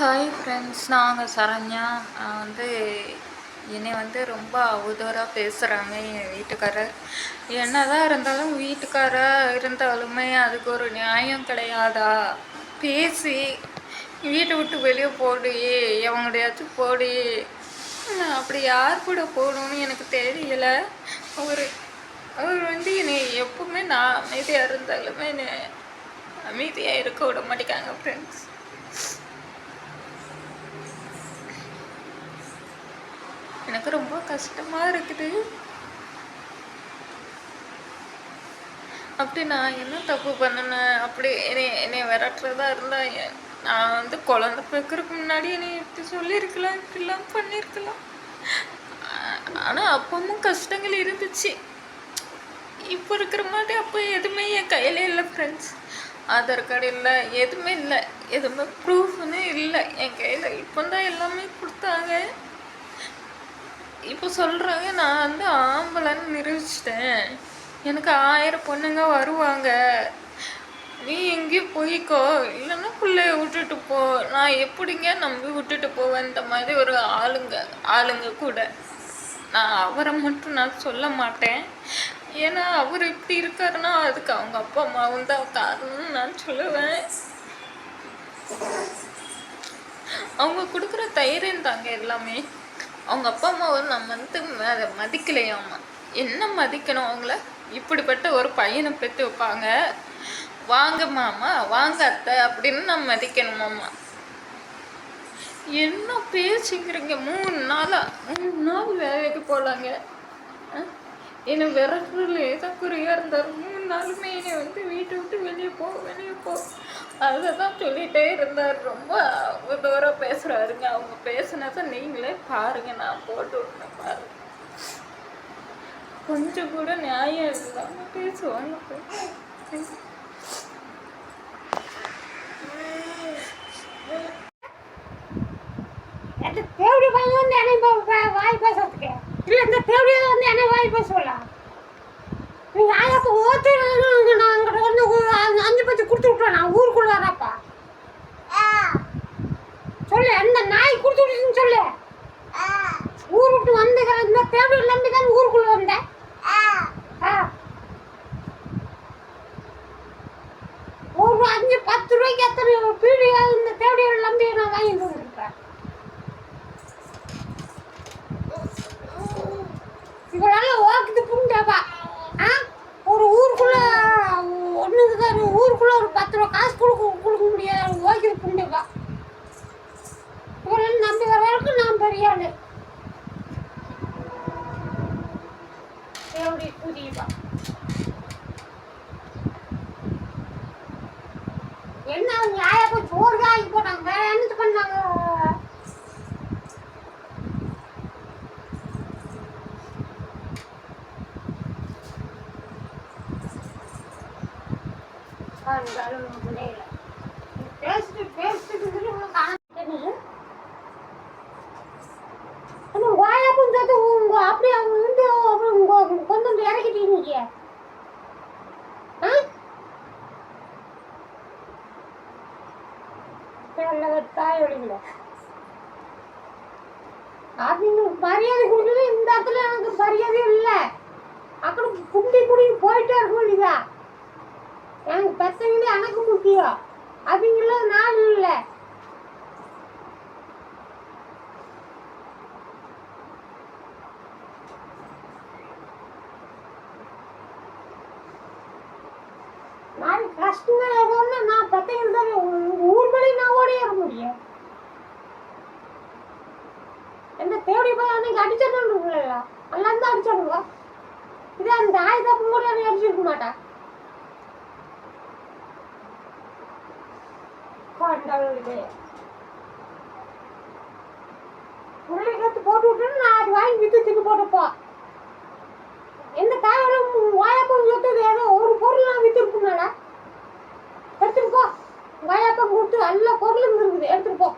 Hi friends நாங்கள் சரண்யா. நான் வந்து என்னை வந்து ரொம்ப அவதூறாக பேசுகிறாங்க என் வீட்டுக்காரர். என்ன தான் இருந்தாலும் வீட்டுக்காரர் இருந்தாலுமே அதுக்கு ஒரு நியாயம் கிடையாதா? பேசி வீட்டை விட்டு வெளியே போடி எவங்கடையாச்சும் போடி. அப்படி யார் கூட போகணும்னு எனக்கு தெரியல. அவர் அவர் வந்து என்னை எப்பவுமே நான் அமைதியாக இருந்தாலுமே என்னை அமைதியாக இருக்க விட மாட்டேங்காங்க ஃப்ரெண்ட்ஸ் எனக்கு ரொம்ப கஷ்டமாக இருக்குது. அப்படி நான் என்ன தப்பு பண்ணினேன்? அப்படி என்னை என்னை விரட்டுறதா இருந்தா நான் வந்து குழந்தை பிறக்கிறதுக்கு முன்னாடி என்னை இப்படி சொல்லியிருக்கலாம் இப்படிலாம் பண்ணியிருக்கலாம். ஆனால் அப்பவும் கஷ்டங்கள் இருந்துச்சு. இப்போ இருக்கிற மாதிரி அப்போ எதுவுமே என் கையில் இல்லை ஃப்ரெண்ட்ஸ் ஆதார் கார்டு இல்லை எதுவுமே இல்லை. எதுவுமே ப்ரூஃப்னு இல்லை. என் கையில் இப்போ தான் எல்லாமே கொடுத்தாங்க. இப்போ சொல்கிறாங்க நான் வந்து ஆம்பளைன்னு நிரூபிச்சிட்டேன். எனக்கு ஆயிரம் பொண்ணுங்க வருவாங்க. நீ எங்கேயும் போய்க்கோ. இல்லைன்னா பிள்ளைய விட்டுட்டு போ. நான் எப்படிங்க நம்பி விட்டுட்டு போவேன் இந்த மாதிரி ஒரு ஆளுங்க ஆளுங்க கூட. நான் அவரை மட்டும் நான் சொல்ல மாட்டேன். ஏன்னா அவர் இப்படி இருக்காருன்னா அதுக்கு அவங்க அப்பா அம்மாவும் தான் காரணம்னு நான் சொல்லுவேன். அவங்க கொடுக்குற தைரியம் தாங்க எல்லாமே. அவங்க அப்பா அம்மா வந்து நான் வந்து அதை மதிக்கலையாமா என்ன மதிக்கணும் அவங்கள? இப்படிப்பட்ட ஒரு பையனை பெற்று வைப்பாங்க. வாங்க மாமா வாங்க அத்தை அப்படின்னு நான் மதிக்கணுமாம்மா என்ன பேசுங்கிறீங்க மூணு நாளா? மூணு நாள் வேலைக்கு போகலாங்க என்னை விரட்டுறதுல ஏதோ குறியாக இருந்தார் மூணு நாளுமே என்னை வந்து வீட்டை விட்டு வெளியே போ வெளியே போ. அதை தான் சொல்லிகிட்டே இருந்தார். ரொம்ப தூரம் பேசுகிறாருங்க அவங்க பேசுனதை நீங்களே பாருங்க. நான் போட்டு விட்றேன் பாருங்க. கொஞ்சம் கூட நியாயம் இல்லாம பேசுவாங்க. அந்த தேவடி பையன் வந்து என்னை வாய் பேசுறதுக்கு? இல்லை இந்த தேவடி வந்து என்னை வாய் பேச சொல்லலாம் நீ ஓத்து நான் அங்கிட்ட வந்து அஞ்சு- அஞ்சு பத்து கொடுத்து விட்டுறேன் நான் ஊருக்கு வரப்பா சொல்லு அந்த நாய் கொடுத்து விட்டுச்சுன்னு சொல்லு. ஊர் விட்டு வந்து இந்த தேவடி நம்பி தான் ஊருக்குள்ள வந்தேன். ஒரு அஞ்சு பத்து ரூபாய்க்கு எத்தனை பீடி இந்த தேவடியை நம்பி நான் வாங்கிட்டு வந்துருக்கேன் இவளால ஓக்குது புண்டப்பா ஆ? ஒரு ஊருக்குள்ள ஒன்றுக்கு ஊருக்குள்ள ஒரு பத்து ரூபா காசு கொடுக்க கொடுக்க முடியாது ஓக்குது புண்டப்பா இவளால நம்பி வர வரைக்கும் நான் பெரிய என்ன அவங்க ஆயா போய் சோறு தான் போட்டாங்க? வேற என்னது பண்ணாங்க? பேசிட்டு பேசிட்டு வாயாப்பும் உங்க அப்படியே அவங்க வந்து அப்புறம் உங்க கொண்டு வந்து இறக்கிட்டீங்க தாய் வழிங்கள அவங்க மரியாதை கொடுக்கல இந்த இடத்துல எனக்கு மரியாதை இல்லை. அக்கட குண்டி குடி போயிட்டே இருக்க இல்லையா? எனக்கு பசங்களே எனக்கு முக்கியம் அவங்கள நாள் இல்லை. நான் கஷ்டங்கள் எதுவும்னா நான் பெத்தவங்க தான் ஊர் வழி நான் ஓடி இருக்க முடியும் எந்த தேடி போய் அன்னைக்கு அடிச்சிடணும்ல எல்லாம் தான் அடிச்சிடுங்க இதே அந்த ஆயுதப்பு கூட அன்னைக்கு அடிச்சிருக்க மாட்டா. கொண்டவளுக்கு உருளைக்கத்து போட்டு விட்டு நான் அது வாங்கி வித்து தின்னு போட்டுப்போ எந்த தாயோட வாயப்பம் சொத்து ஏதோ ஒரு பொருள் நான் வித்துருக்குனாடா எடுத்துட்டு போ. வாயப்பம் கொடுத்து எல்லா பொருளும் இருக்குது. எடுத்துட்டு போ.